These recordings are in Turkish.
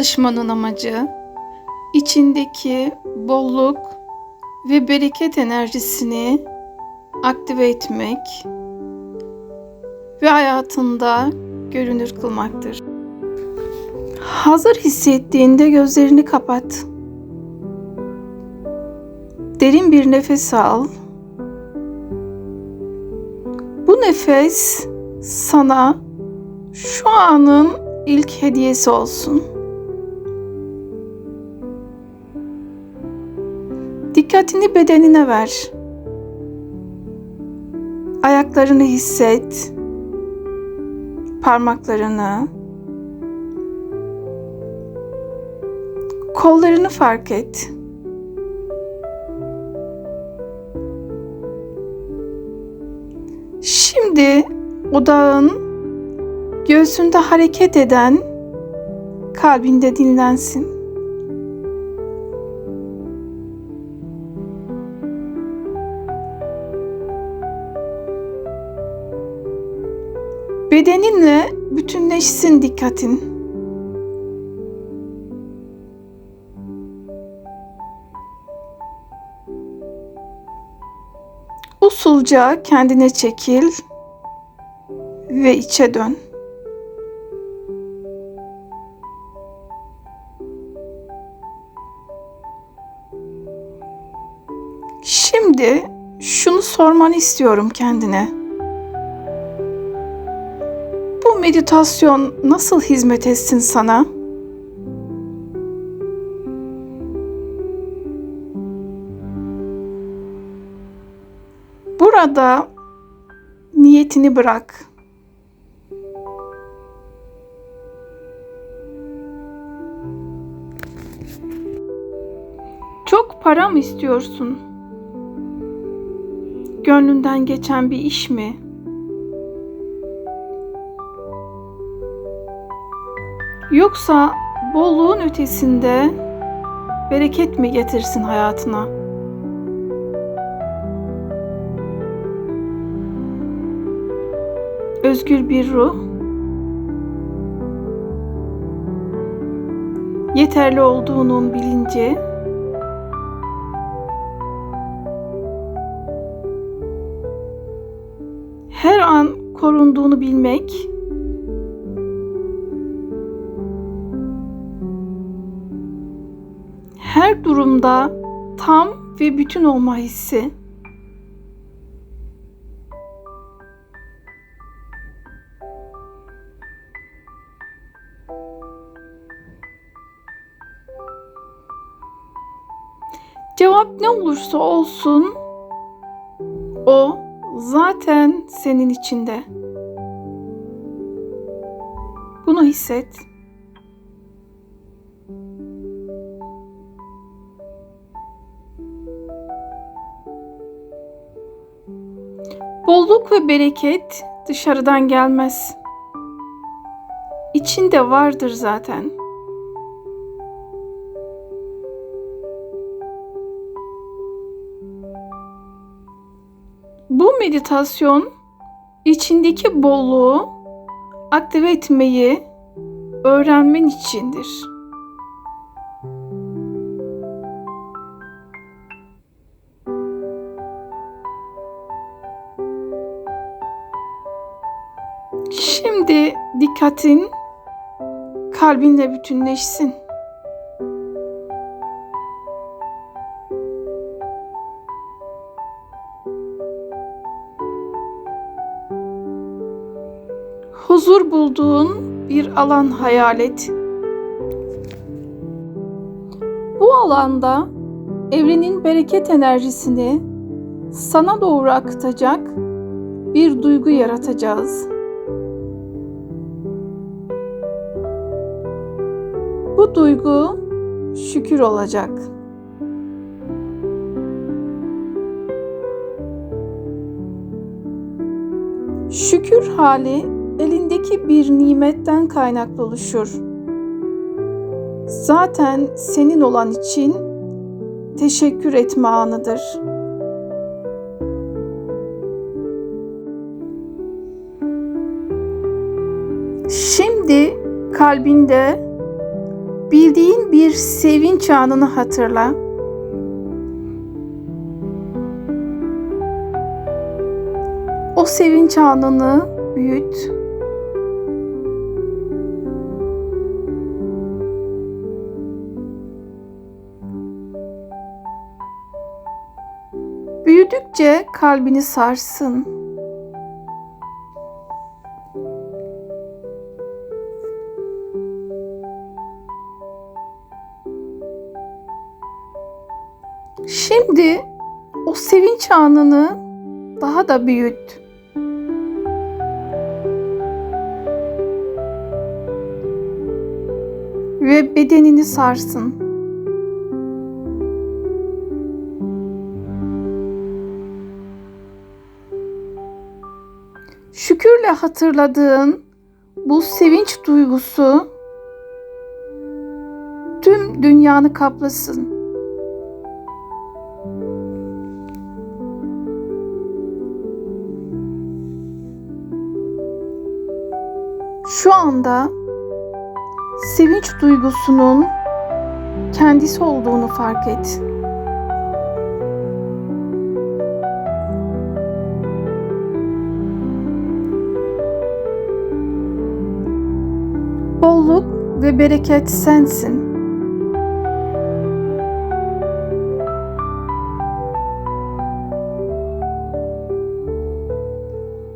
çalışmanın amacı içindeki bolluk ve bereket enerjisini aktive etmek ve hayatında görünür kılmaktır. Hazır hissettiğinde gözlerini kapat. Derin bir nefes al. Bu nefes sana şu anın ilk hediyesi olsun. Dikkatini bedenine ver. Ayaklarını hisset. Parmaklarını. Kollarını fark et. Şimdi odağın göğsünde hareket eden kalbinde dinlensin. Bedeninle bütünleşsin dikkatin. Usulca kendine çekil ve içe dön. Şimdi şunu sormanı istiyorum kendine. Bu meditasyon nasıl hizmet etsin sana? Burada niyetini bırak. Çok para mı istiyorsun? Gönlünden geçen bir iş mi? Yoksa bolluğun ötesinde bereket mi getirsin hayatına? Özgür bir ruh, yeterli olduğunun bilinci, her an korunduğunu bilmek, her durumda tam ve bütün olma hissi. Cevap ne olursa olsun o zaten senin içinde. Bunu hisset. Bolluk ve bereket dışarıdan gelmez. İçinde vardır zaten. Bu meditasyon içindeki bolluğu aktive etmeyi öğrenmen içindir. Şimdi dikkatin kalbinle bütünleşsin. Huzur bulduğun bir alan hayal et. Bu alanda evrenin bereket enerjisini sana doğru akıtacak bir duygu yaratacağız. Duygu şükür olacak. Şükür hali elindeki bir nimetten kaynaklı oluşur. Zaten senin olan için teşekkür etme anıdır. Şimdi kalbinde Bildiğin bir sevinç anını hatırla. O sevinç anını büyüt. Büyüdükçe kalbini sarsın. Şimdi o sevinç anını daha da büyüt. Ve bedenini sarsın. Şükürle hatırladığın bu sevinç duygusu tüm dünyanı kaplasın. Şu anda sevinç duygusunun kendisi olduğunu fark et. Bolluk ve bereket sensin.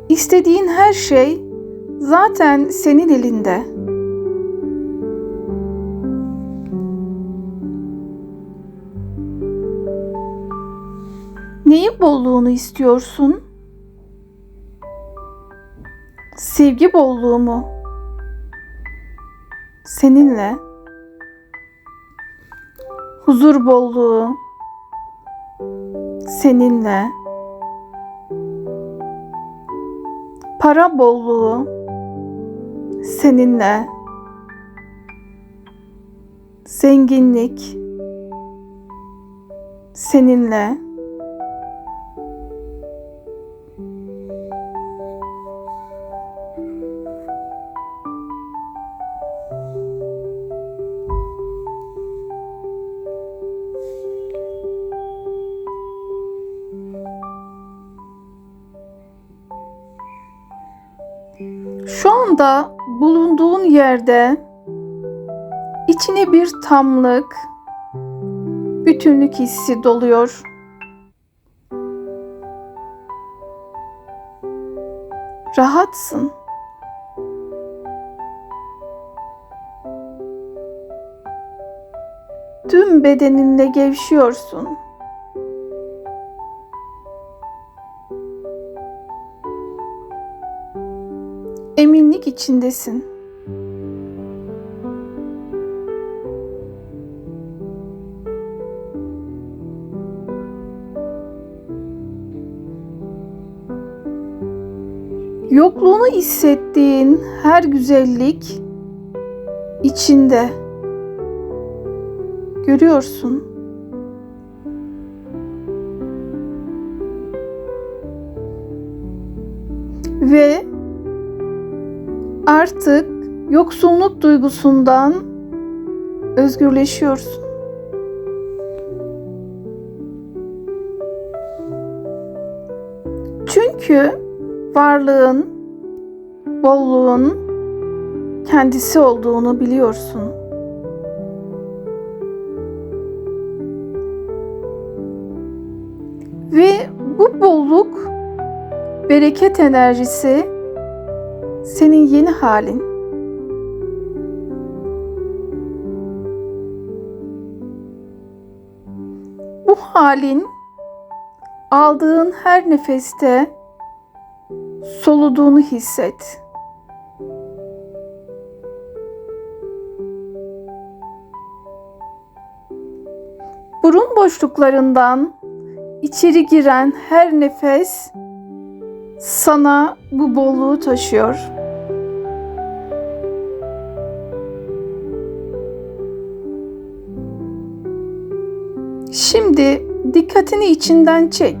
İstediğin her şey zaten senin elinde. Neyin bolluğunu istiyorsun? Sevgi bolluğu mu? Seninle. Huzur bolluğu. Seninle. Para bolluğu. Seninle. Zenginlik. Seninle. Şu anda bulunduğun yerde içine bir tamlık, bütünlük hissi doluyor. Rahatsın. Tüm bedeninle gevşiyorsun. Eminlik içindesin. Yokluğunu hissettiğin her güzellik içinde. Görüyorsun. Artık yoksulluk duygusundan özgürleşiyorsun. Çünkü varlığın, bolluğun kendisi olduğunu biliyorsun. Ve bu bolluk, bereket enerjisi senin yeni halin. Bu halin aldığın her nefeste soluduğunu hisset. Burun boşluklarından içeri giren her nefes sana bu bolluğu taşıyor. Şimdi dikkatini içinden çek.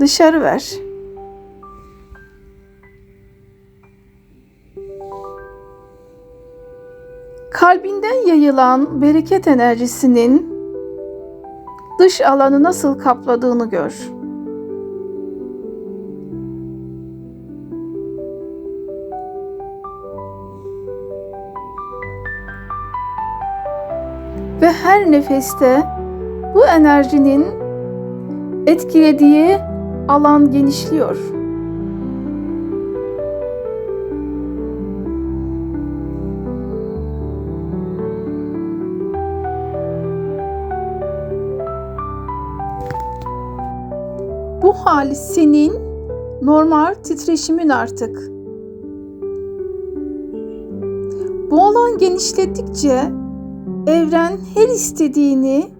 Dışarı ver. Kalbinden yayılan bereket enerjisinin dış alanı nasıl kapladığını gör. Her nefeste bu enerjinin etkilediği alan genişliyor. Bu hal senin normal titreşimin artık. Bu alan genişledikçe evren her istediğini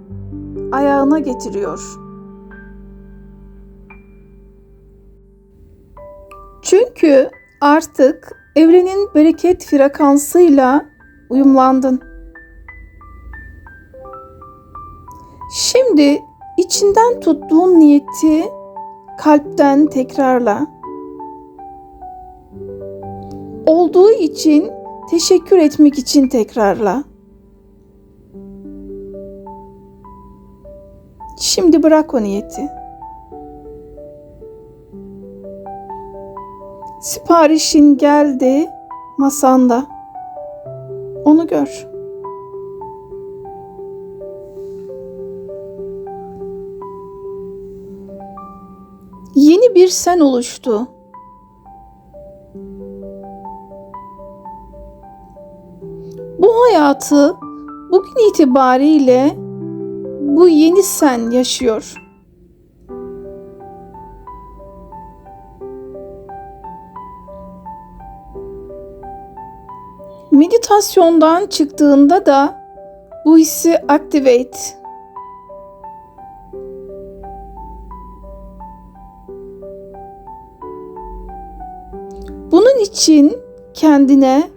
ayağına getiriyor. Çünkü artık evrenin bereket frekansıyla uyumlandın. Şimdi içinden tuttuğun niyeti kalpten tekrarla. Olduğu için teşekkür etmek için tekrarla. Şimdi bırak o niyeti. Siparişin geldi masanda. Onu gör. Yeni bir sen oluştu. Bu hayatı bugün itibariyle bu yeni sen yaşıyor. Meditasyondan çıktığında da bu hissi activate Bunun için kendine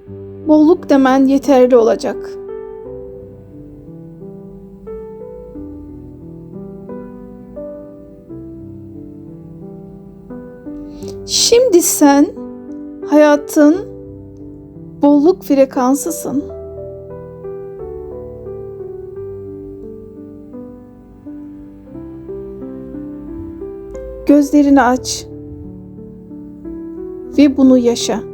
bolluk demen yeterli olacak. Şimdi sen hayatın bolluk frekansısın. Gözlerini aç ve bunu yaşa.